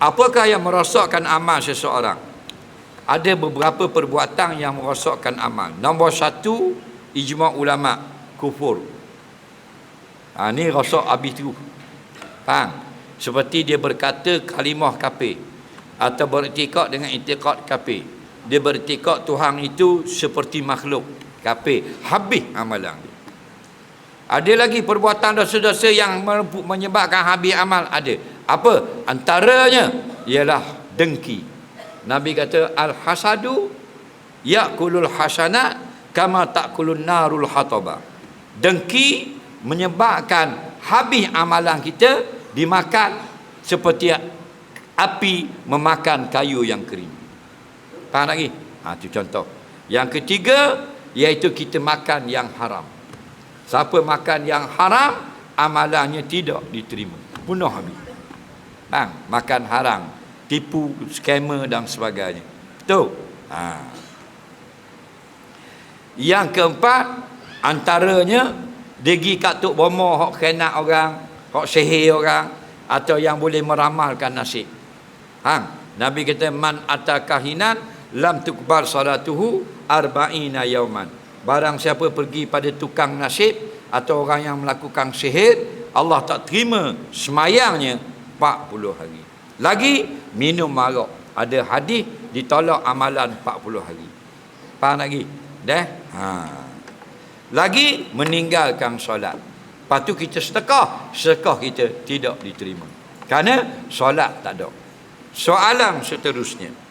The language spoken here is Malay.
Apakah yang merosakkan amal seseorang? Ada beberapa perbuatan yang merosakkan amal. Nombor satu, ijma' ulama' kufur. Ha, ni rosak habis tu. Faham? Seperti dia berkata kalimah kafir atau beriktikad dengan iktikad kafir. Dia beriktikad Tuhan itu seperti makhluk kafir. Habis amalan dia. Ada lagi perbuatan dosa-dosa yang menyebabkan habis amal ada. Apa? Antaranya ialah dengki. Nabi kata al-hasadu yakulul hasanat kama takulun narul hataba. Dengki menyebabkan habis amalan kita dimakan seperti api memakan kayu yang kering. Faham lagi? Ha, itu contoh. Yang ketiga, iaitu kita makan yang haram. Siapa makan yang haram, amalannya tidak diterima. Punuh habis. Faham? Makan haram. Tipu, skamer dan sebagainya. Betul? Ha. Yang keempat, antaranya, degi katuk bomoh, hok kena orang, hok sihir orang, atau yang boleh meramalkan nasib. Hang, Nabi kata man atakahinan lam tukbar salatuhu arba'ina yauman. Barang siapa pergi pada tukang nasib atau orang yang melakukan sihir, Allah tak terima semayangnya 40 hari. Lagi minum marak. Ada hadis ditolak amalan 40 hari. Faham lagi? Dah? Ha. Lagi meninggalkan solat. Lepas tu kita sedekah, sedekah kita tidak diterima. Kerana solat tak ada. Soalan seterusnya.